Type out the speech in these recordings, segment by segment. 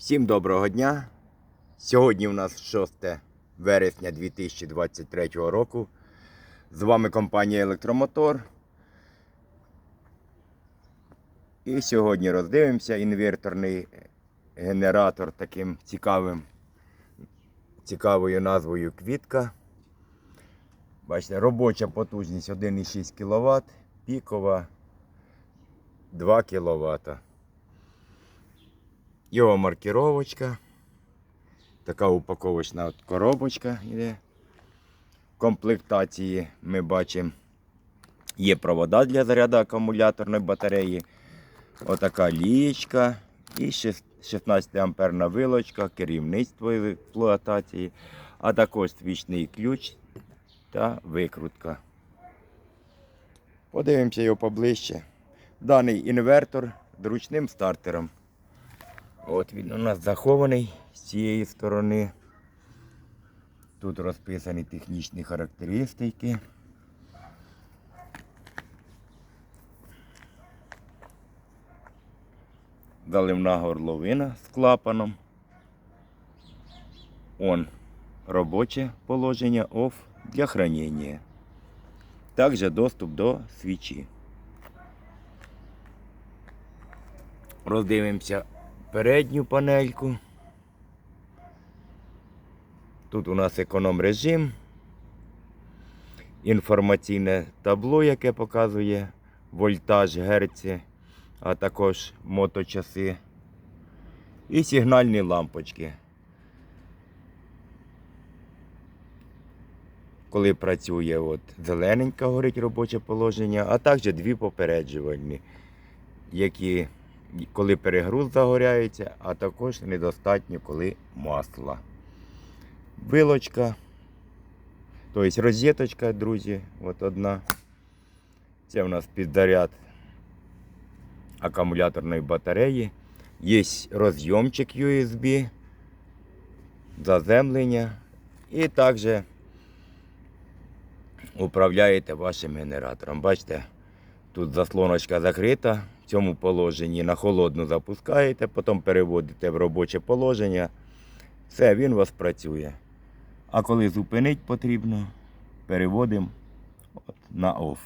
Всім доброго дня. Сьогодні у нас 6 вересня 2023 року. З вами компанія Електромотор. І сьогодні роздивимося інверторний генератор таким цікавим, цікавою назвою Квітка. Бачите, робоча потужність 1,6 кВт, пікова 2 кВт. Його маркировочка. Така упаковочна коробочка йде. В комплектації ми бачимо є провода для заряду акумуляторної батареї. Отака лієчка і 16 амперна вилочка, керівництво експлуатації, а також свічний ключ та викрутка. Подивимося його поближче. Даний інвертор з ручним стартером. От він у нас захований з цієї сторони. Тут розписані технічні характеристики. Заливна горловина з клапаном. Он робоче положення OFF для хранення. Також доступ до свічі. Роздивимося передню панельку. Тут у нас економ режим, інформаційне табло, яке показує вольтаж, герці, а також моточаси і сигнальні лампочки. Коли працює от зелененька горить робоче положення, а також дві попереджувальні, які коли перегруз загоряється, а також недостатньо, коли масла. Вилочка, тобто розеточка, друзі, от одна. Це у нас підзаряд акумуляторної батареї. Є розйомчик USB, заземлення і також управляєте вашим генератором. Бачите, тут заслоночка закрита. Цьому положенні на холодну запускаєте, потім переводите в робоче положення. Все, він у вас працює. А коли зупинити потрібно, переводимо от на OFF.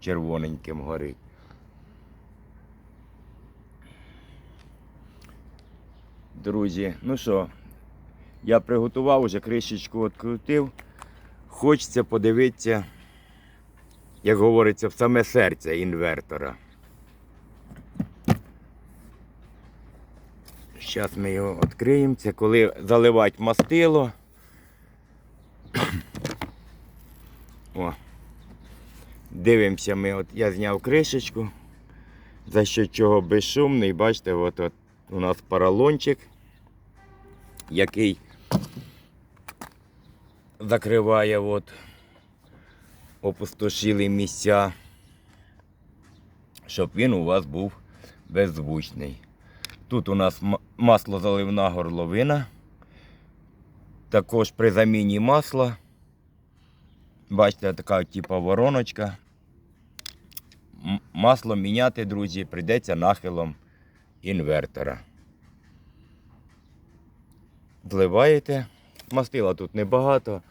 Червоненьким горить. Друзі, ну що, я приготував уже кришечку відкрутив. Хочеться подивитися, як говориться, в саме серце інвертора. Зараз ми його відкриємо. Це коли заливати мастило. О. Дивимося ми, от я зняв кришечку, за що чого безшумний. Бачите, от, от у нас поролончик, який закриває от опустошілі місця, щоб він у вас був беззвучний. Тут у нас маслозаливна горловина. Також при заміні масла. Бачите, така типу вороночка. Масло міняти, друзі, прийдеться нахилом інвертора. Зливаєте. Мастила тут небагато.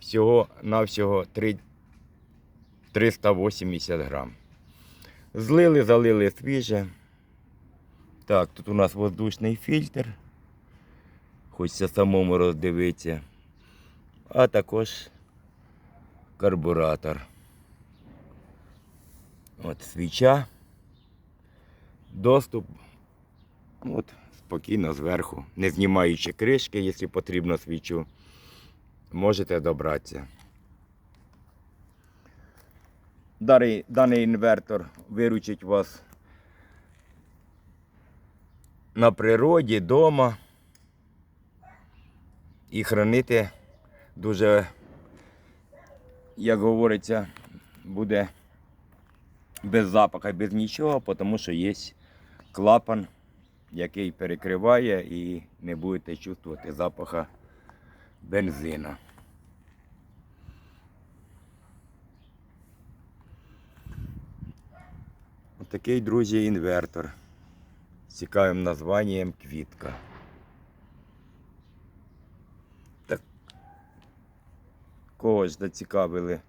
Всього навсього 3, 380 грам. Злили, залили свіже. Так, тут у нас воздушний фільтр. Хочеться самому роздивитися. А також карбуратор. От свіча. Доступ. От, спокійно зверху. Не знімаючи кришки, якщо потрібно свічу, можете добратися. Даний, даний інвертор виручить вас на природі, вдома і хранити дуже, як говориться, буде без запаха, без нічого, тому що є клапан, який перекриває і не будете чувствувати запаха бензина. Отакий, друзі, інвертор. Цікавим названням квітка. Так. Когось зацікавили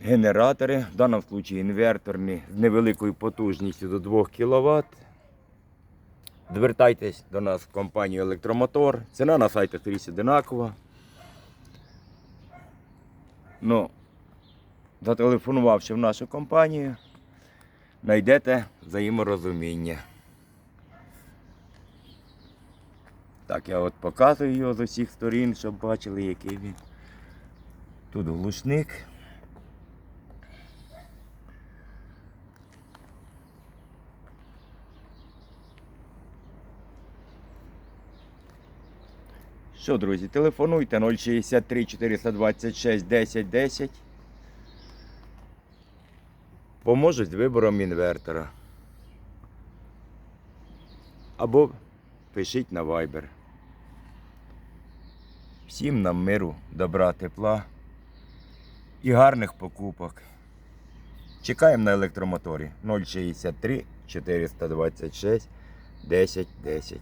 генератори, в даному випадку інверторні з невеликою потужністю до 2 кВт. Звертайтесь до нас в компанію Електромотор. Ціна на сайті скрізь одинакова. Ну, зателефонувавши в нашу компанію, знайдете взаєморозуміння. Так, я от показую його з усіх сторін, щоб бачили, який він. Тут глушник. Що, друзі, телефонуйте 063 426 10 10. Поможуть з вибором інвертора. Або пишіть на Viber. Всім нам миру, добра, тепла і гарних покупок. Чекаємо на електромоторі 063 426 10 10.